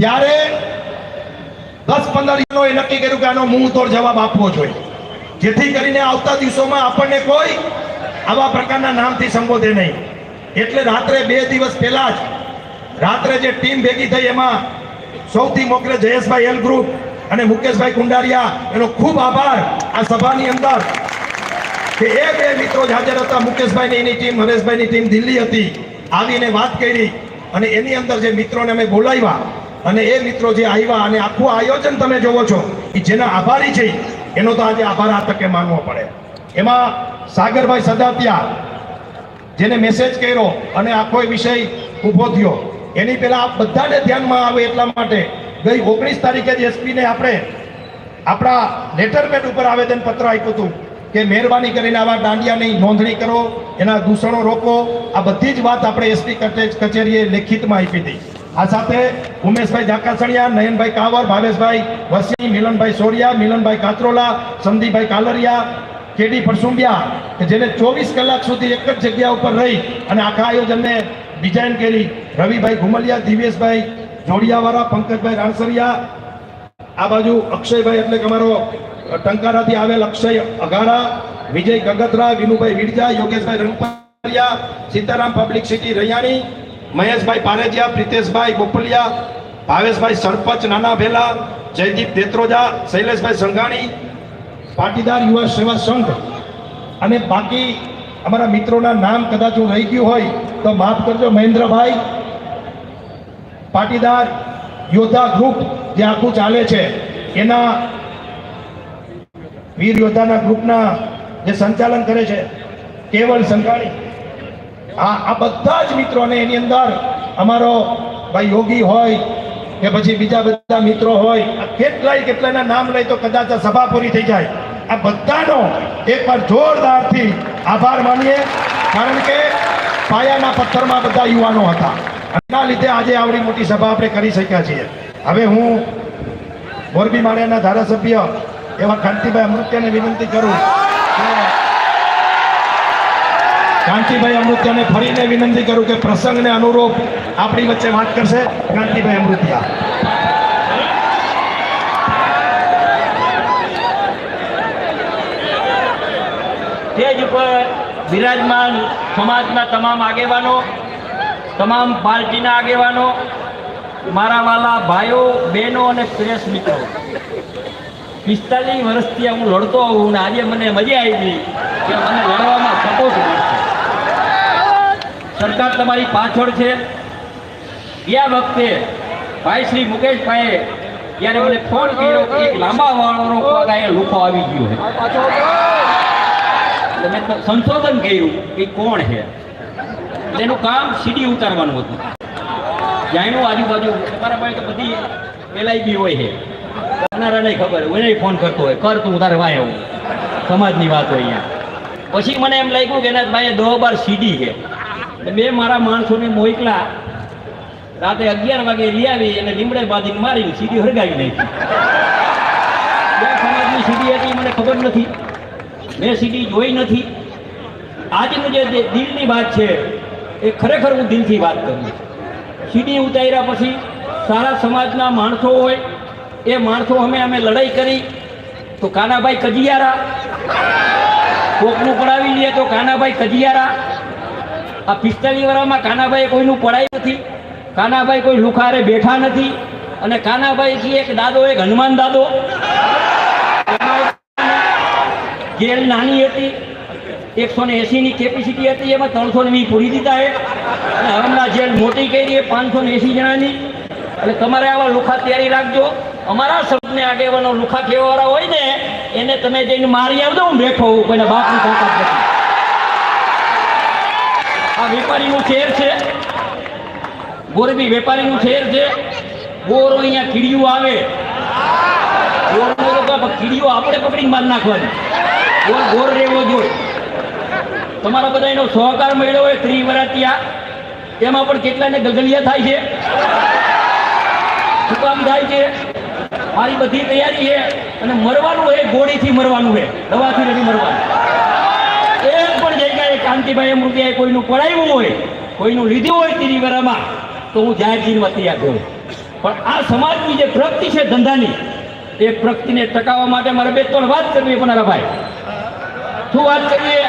ત્યારે દસ પંદર નક્કી કર્યું કે આનો મુંહ તોડ જવાબ આપવો જોઈએ. જેથી કરીને આવતા દિવસોમાં આપણને કોઈ આવા પ્રકારના નામથી સંબોધે નહીં. એટલે રાત્રે બે દિવસ પહેલા જ રાત્રે જે ટીમ ભેગી થઈ એમાં સૌથી મોકલે જયેશભાઈ એલ ગ્રુપ અને મુકેશભાઈ કુંડારિયા, એનો ખૂબ આભાર આ સભાની અંદર. કે એ બે મિત્રો જ હાજર હતા, મુકેશભાઈની એની ટીમ, હરેશભાઈની ટીમ દિલ્હી હતી. આવીને વાત કરી અને એની અંદર જે મિત્રોને અમે બોલાવ્યા અને એ મિત્રો જે આવ્યા અને આખું આયોજન તમે જોવો છો, એ જેના આભારી છે, એનો તો આજે આભાર આ તકે માનવો પડે. એમાં સાગરભાઈ સદાતિયા જેને મેસેજ કર્યો અને આખો વિષય ઊભો થયો. એની પહેલા આપ બધાને ધ્યાનમાં આવે એટલા માટે ગઈ ઓગણીસ તારીખે જ એસપીને આપણે આપણા લેટરમેન ઉપર આવેદન પત્ર આપ્યું હતું કે મહેરબાની કરીને આવા દાંડિયાની નોંધણી કરો, એના દૂષણો રોકો. આ બધી જ વાત આપણે એસપી કચેરીએ લેખિતમાં આપી હતી. આ સાથે ઉમેશભાઈ જાકાસણિયા નયનભાઈ કાવર, ભાવેશભાઈ વસી મિલનભાઈ સોરિયા, મિલનભાઈ કાતરોલા, સંદીપભાઈ કાલરિયા, કેડી પરસુંબિયા કે જેને ચોવીસ કલાક સુધી એક જ જગ્યા ઉપર રહી અને આખા આયોજનને ડિઝાઇન કરી, રવિભાઈ ઘુમલિયા દિવેશભાઈ જોડિયાવાળા, પંકજભાઈ રાણસરિયા. આ બાજુ અક્ષયભાઈ એટલે કે અમારો ટંકારાથી આવેલ અક્ષય અઘારા વિજય ગગતરા, વિનુભાઈ વિડજા યોગેશભાઈ રંગપરિયા સીતારામ પબ્લિક સિટી રૈયાણી, મહેશભાઈ પારેજિયા, પ્રિતેશભાઈ બોપલિયા ભાવેશભાઈ સરપંચ નાના ભેલા, જયદીપ દેત્રોજા, શૈલેષભાઈ સંઘાણી, પાટીદાર યુવા સેવા સંઘ અને બાકી અમારા મિત્રોના નામ કદાચ હું રહી ગયું હોય તો માફ કરજો, મહેન્દ્રભાઈ. પાટીદાર યોદ્ધા ગ્રુપ જે આખું ચાલે છે, એના વીર યોદ્ધાના ગ્રુપના જે સંચાલન કરે છે, કેવલ સંઘાણી. આ આ બધા જ મિત્રોને એની અંદર અમારો ભાઈ યોગી હોય, કે પછી બીજા બધા મિત્રો હોય, આ કેટલાય કેટલાયના નામ લઈ તો કદાચ સભા પૂરી થઈ જાય. આ બધાનો એકવાર જોરદારથી આભાર માનીએ. કારણ કે પાયાના પથ્થરમાં બધા યુવાનો હતા. એના લીધે આજે આવડી મોટી સભા આપણે કરી શક્યા છીએ. હવે હું મોરબી માળિયાના ધારાસભ્ય એવા કાંતિભાઈ અમૃત્યાને વિનંતી કરું. કાંતિભાઈ અમૃત્યાને ફરીને વિનંતી કરું કે પ્રસંગને અનુરૂપ આપણી વચ્ચે વાત કરશે કાંતિભાઈ અમૃત્યા. સ્ટેજ ઉપર બિરાજમાન સમાજના તમામ આગેવાનો, તમામ પાર્ટીના આગેવાનો, મારા વાલા ભાઈઓ, બહેનો અને પ્રેસ મિત્રો. પિસ્તાલીસ વર્ષથી હું લડતો હોઉં ને આજે મને મજા આવી ગઈ કે મને લડવામાં સપોર્ટ મળશે. સરકાર તમારી પાછળ છે. ગયા વખતે ભાઈ શ્રી મુકેશભાઈએ ત્યારે મને ફોન કર્યો કે એક લાંબા વાળો અહીંયા લુખો આવી ગયો છે. એટલે મેં સંશોધન કર્યું કે કોણ છે? એનું કામ સીડી ઉતારવાનું હતું. જાણ્યું આજુબાજુ તમારા પાસે તો બધી એલઆઈબી હોય છે. કરનારા નહીં ખબર હોય નહીં ફોન કરતો હોય. કર તું, તારે વાય હું સમાજની વાત હોય અહીંયા. પછી મને એમ લાગ્યું કે એના ભાઈ દો બાર સીડી છે. મેં મારા માણસોને મોકલા. રાતે અગિયાર વાગે લઈ આવી અને લીમડે બાંધીને મારીને સીડી હરગાવી નાખી. બે સમાજની સીડી હતી, મને ખબર નથી. મેં સીડી જોઈ નથી. આજનું જે દિલની વાત છે, એ ખરેખર હું દિલથી વાત કરું સીડી ઉતાર્યા પછી સારા સમાજના માણસો હોય, એ માણસો અમે અમે લડાઈ કરી, તો કાનાભાઈ કજિયારા. કોકનું પડાવી લઈએ તો કાનાભાઈ કજિયારા. આ પિસ્તાલીસ વર્ષમાં કાનાભાઈ કોઈનું પડાઈ નથી. કાનાભાઈ કોઈ લુખારે બેઠા નથી. અને કાનાભાઈ થી એક દાદો, એક હનુમાન દાદો. જેલ નાની હતી, એકસો ને એસીની કેપેસિટી હતી, એમાં ત્રણસો ને વીસ પૂરી દીધા છે. અને હમણાં જેલ મોટી કરી પાંચસો ને એસી જણાની. એટલે તમારે આવા લુખા તૈયારી રાખજો. અમારા શબ્દને આગેવાનો લુખા ખેવાવાળા હોય ને, એને તમે જઈને મારી આવજો, હું બેઠો હોઉં, કોઈને બાપની તાકાત આ વેપારીનું શહેર છે. ગોરબી વેપારીનું શહેર છે. બોરો અહીંયા કીડીયું આવે. કાંઈ કીડીઓ આપણે પકડીને મારી નાખવાની. ગોર ગોર રહેવો તમારા બધા એનો સહકાર મળ્યો હોય ત્રી વરાતિયા એમાં પણ કેટલાને ગગલિયા થાય છે? શું કામ થાય છે? મારી બધી તૈયારી છે અને મરવાનું છે ગોળીથી મરવાનું છે દવાથી નથી મરવાનું. એક પણ જગ્યાએ કાંતિભાઈ અમૃતિયાએ કોઈનું પડાવ્યું હોય, કોઈનું લીધું હોય ત્રિવરામાં, તો હું જાહેર જીવનમાં તૈયાર થયો પણ આ સમાજની જે પ્રગતિ છે ધંધાની, એ પ્રગતિને ટકાવવા માટે મારે બે ત્રણ વાત કરવી પણ પનારાભાઈ. શું વાત કરીએ.